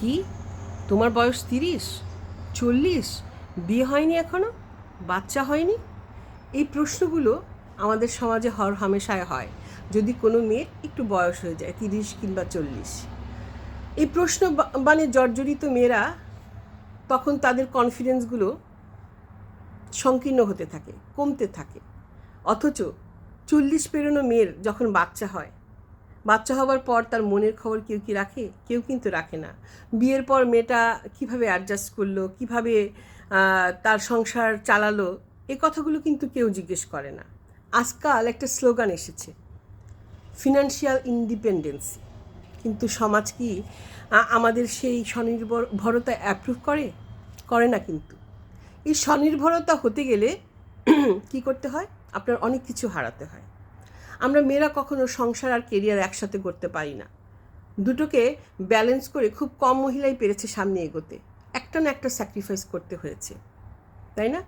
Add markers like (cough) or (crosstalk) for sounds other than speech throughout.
কি? তোমার বয়স তিরিশ, চল্লিশ, বিয়ে হয়নি এখনও? বাচ্চা হয়নি? এই প্রশ্নগুলো আমাদের সমাজে হর হামেশায় হয়। যদি কোনো মেয়ের একটু বয়স হয়ে যায়, তিরিশ কিংবা চল্লিশ। এই প্রশ্ন মানে জর্জরিত মেয়েরা তখন তাদের কনফিডেন্সগুলো সংকীর্ণ হতে থাকে, কমতে থাকে। অথচ চল্লিশ পেরোনো মেয়ের যখন বাচ্চা হয় বাচ্চা হওয়ার পর তার মনের খবর কেউ কি রাখে? কেউ কিন্তু রাখে না। বিয়ের পর মেয়েটা কীভাবে অ্যাডজাস্ট করল, কীভাবে তার সংসার চালালো, এ কথাগুলো কিন্তু কেউ জিজ্ঞেস করে না। আজকাল একটা স্লোগান এসেছে ফিনান্সিয়াল ইন্ডিপেন্ডেন্সি কিন্তু সমাজ কি আমাদের সেই স্বনির্ভরতা অ্যাপ্রুভ করে? করে না কিন্তু। এই স্বনির্ভরতা হতে গেলে (clears throat) কি করতে হয়? আপনার অনেক কিছু হারাতে হয়। আমরা মেয়েরা কখনো সংসার আর কেরিয়ার একসাথে করতে পারি না। দুটোকে ব্যালেন্স করে খুব কম মহিলাই পেরেছে সামনে এগোতে। একটা না একটা স্যাক্রিফাইস করতে হয়েছে। তাই না?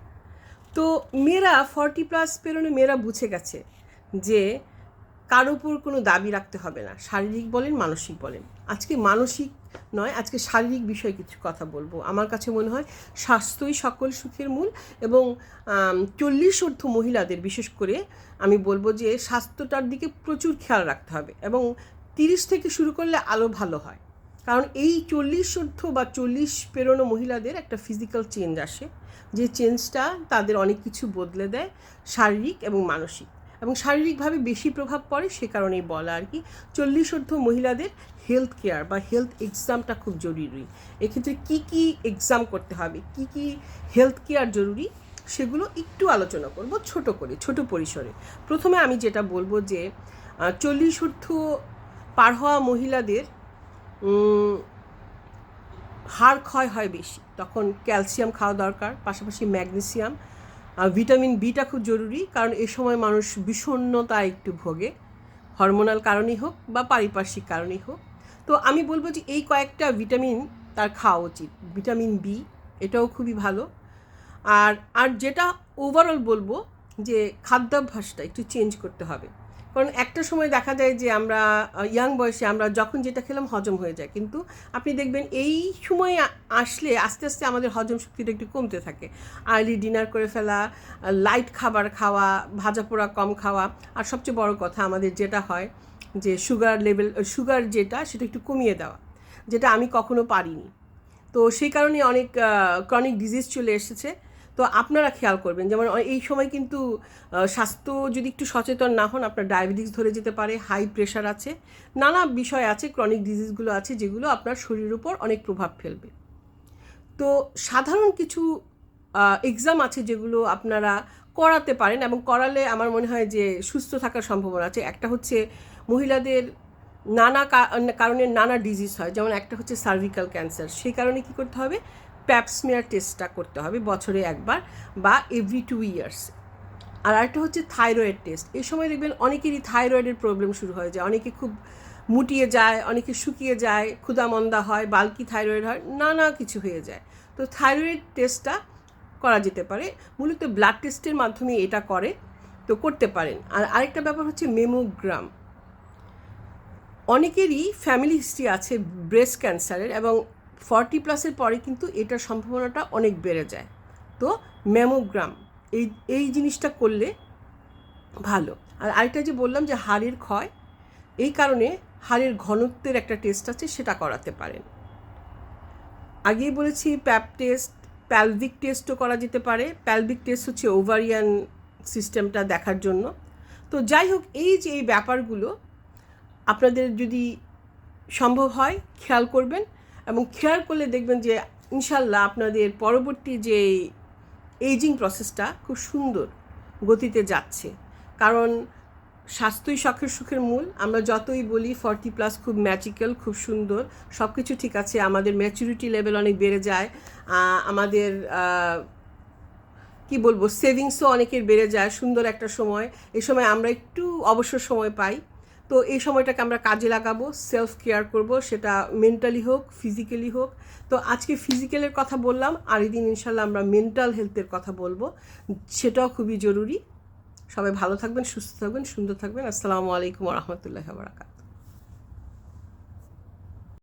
তো মেয়েরা ফর্টি প্লাস পেরোনে মেয়েরা বুঝে গেছে যে কার উপর কোনো দাবি রাখতে হবে না। শারীরিক বলেন, মানসিক বলেন। আজকে মানসিক নয়, আজকে শারীরিক বিষয়ে কিছু কথা বলব। আমার কাছে মনে হয় স্বাস্থ্যই সকল সুখের মূল এবং চল্লিশ ঊর্ধ্ব মহিলাদের, বিশেষ করে আমি বলব যে স্বাস্থ্যটার দিকে প্রচুর খেয়াল রাখতে হবে এবং তিরিশ থেকে শুরু করলে আলো ভালো হয়। কারণ এই চল্লিশ ঊর্ধ্ব বা চল্লিশ পেরোনো মহিলাদের একটা ফিজিক্যাল চেঞ্জ আসে। যে চেঞ্জটা তাদের অনেক কিছু বদলে দেয় শারীরিক এবং মানসিক। এবং শারীরিকভাবে বেশি প্রভাব পড়ে সে কারণেই বলা আর কি। চল্লিশ ঊর্ধ্ব মহিলাদের হেলথ কেয়ার বা হেলথ এক্সামটা খুব জরুরি। এক্ষেত্রে কি কি এক্সাম করতে হবে, কি কি হেলথ কেয়ার জরুরি, সেগুলো একটু আলোচনা করব ছোট করে, ছোট পরিসরে। প্রথমে আমি যেটা বলব যে চল্লিশ ঊর্ধ্ব পার হওয়া মহিলাদের হাড় ক্ষয় হয় বেশি। তখন ক্যালসিয়াম খাওয়া দরকার, পাশাপাশি ম্যাগনেসিয়াম ভিটামিন বিটা খুব জরুরি, কারণ এ সময় মানুষ বিষণ্ণতা একটু ভোগে। হরমোনাল কারণেই হোক বা পারিপার্শ্বিক কারণেই হোক। তো আমি বলব যে এই কয়েকটা ভিটামিন তার খাওয়া উচিত। ভিটামিন বি এটাও খুবই ভালো। আর আর যেটা ওভারঅল বলব যে খাদ্যাভ্যাসটা একটু চেঞ্জ করতে হবে। কারণ একটা সময় দেখা যায় যে আমরা ইয়াং বয়সে আমরা যখন যেটা খেলাম হজম হয়ে যায়। কিন্তু আপনি দেখবেন এই সময় আসলে আস্তে আস্তে আমাদের হজম শক্তিটা একটু কমতে থাকে। আর্লি ডিনার করে ফেলা লাইট খাবার খাওয়া, ভাজা পোড়া কম খাওয়া। আর সবচেয়ে বড় কথা আমাদের যেটা হয় যে সুগার লেভেল সুগার যেটা সেটা একটু কমিয়ে দেওয়া, যেটা আমি কখনো পারিনি। তো সেই কারণে অনেক ক্রনিক ডিজিজ চলে এসেছে। তো আপনারা খেয়াল করবেন, যেমন এই সময় কিন্তু স্বাস্থ্য যদি একটু সচেতন না হন, আপনার ডায়াবেটিস ধরে যেতে পারে, হাই প্রেশার আছে, নানা বিষয় আছে, ক্রনিক ডিজিজগুলো আছে, যেগুলো আপনার শরীরের উপর অনেক প্রভাব ফেলবে। তো সাধারণ কিছু এক্সাম আছে যেগুলো আপনারা করাতে পারেন এবং করালে আমার মনে হয় যে সুস্থ থাকার সম্ভাবনা আছে। একটা হচ্ছে মহিলাদের নানা কারণে নানা ডিজিজ হয়, যেমন একটা হচ্ছে সার্ভিক্যাল ক্যান্সার সেই কারণে কি করতে হবে? প্যাপসমিয়ার টেস্টটা করতে হবে বছরে একবার বা এভরি টু ইয়ার্স আর আরেকটা হচ্ছে থাইরয়েড টেস্ট এই সময় দেখবেন অনেকেরই থাইরয়েডের প্রবলেম শুরু হয়ে যায়। অনেকে খুব মুটিয়ে যায়, অনেকে শুকিয়ে যায়, ক্ষুদামন্দা হয় বাল্কি থাইরয়েড হয়, নানা কিছু হয়ে যায়। তো থাইরয়েড টেস্টটা করা যেতে পারে। মূলত ব্লাড টেস্টের মাধ্যমে এটা করে, তো করতে পারেন। আর আরেকটা ব্যাপার হচ্ছে মেমোগ্রাম অনেকেরই ফ্যামিলি হিস্ট্রি আছে ব্রেস্ট ক্যান্সারের এবং ফর্টি প্লাসের পরে কিন্তু এটার সম্ভাবনাটা অনেক বেড়ে যায়। তো ম্যামোগ্রাম এই এই জিনিসটা করলে ভালো। আর আরেকটা যে বললাম যে হাড়ের ক্ষয়, এই কারণে হাড়ের ঘনত্বের একটা টেস্ট আছে, সেটা করাতে পারেন। আগেই বলেছি প্যাপ টেস্ট প্যালভিক টেস্টও করা যেতে পারে। প্যালভিক টেস্ট হচ্ছে ওভারিয়ান সিস্টেমটা দেখার জন্য। তো যাই হোক, এই যে এই ব্যাপারগুলো, আপনাদের যদি সম্ভব হয়, খেয়াল করবেন। এবং খেয়াল করলে দেখবেন যে ইনশাল্লাহ আপনাদের পরবর্তী যে এইজিং প্রসেসটা খুব সুন্দর গতিতে যাচ্ছে। কারণ স্বাস্থ্যই শখের সুখের মূল। আমরা যতই বলি ফর্টি প্লাস খুব ম্যাজিক্যাল খুব সুন্দর সব কিছু ঠিক আছে, আমাদের ম্যাচুরিটি লেভেল অনেক বেড়ে যায় আমাদের কি বলব সেভিংসও অনেকের বেড়ে যায় সুন্দর একটা সময়। এ সময় আমরা একটু অবসর সময় পাই। তো এই সময়টাকে আমরা কাজে লাগাবো সেলফ কেয়ার করব, সেটা মেন্টালি হোক ফিজিক্যালি হোক। তো আজকে ফিজিক্যালের কথা বললাম, আর এদিন ইনশাল্লাহ আমরা মেন্টাল হেলথের কথা বলব। সেটাও খুবই জরুরি। সবাই ভালো থাকবেন, সুস্থ থাকবেন, সুন্দর থাকবেন। আসসালামু আলাইকুম রহমতুল্লাহ বারাকাত